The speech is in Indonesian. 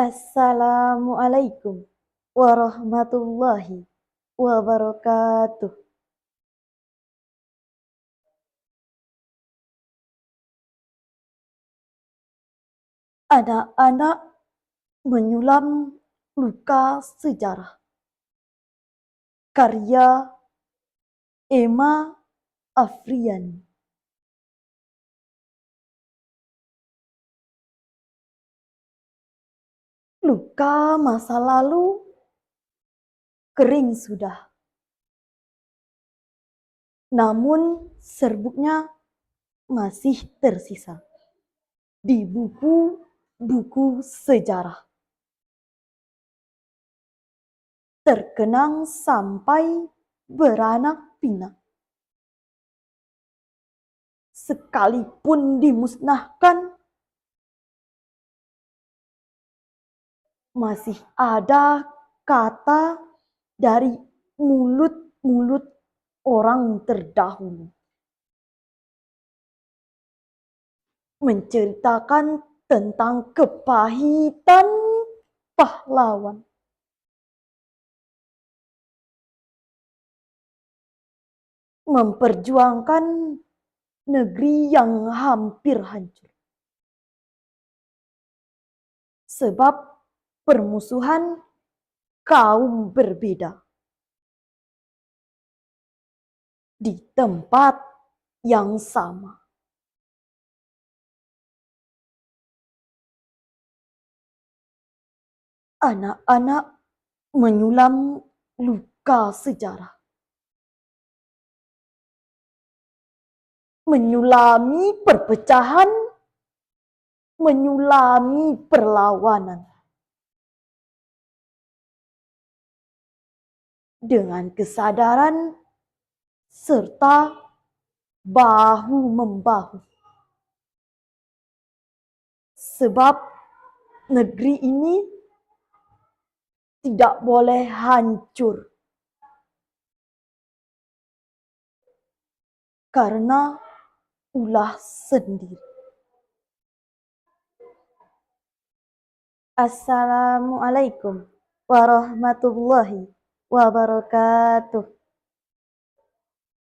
Assalamualaikum warahmatullahi wabarakatuh. Anak-anak menyulam luka sejarah. Karya Emma Afriani. Luka masa lalu kering sudah. Namun serbuknya masih tersisa di buku-buku sejarah. Terkenang sampai beranak pinak. Sekalipun dimusnahkan, masih ada kata dari mulut-mulut orang terdahulu. Menceritakan tentang kepahitan pahlawan. Memperjuangkan negeri yang hampir hancur. Sebab permusuhan kaum berbeda. Di tempat yang sama. Anak-anak menyulam luka sejarah. Menyulami perpecahan, menyulami perlawanan. Dengan kesadaran serta bahu-membahu. Sebab negeri ini tidak boleh hancur. Karena ulah sendiri. Assalamualaikum warahmatullahi wabarakatuh.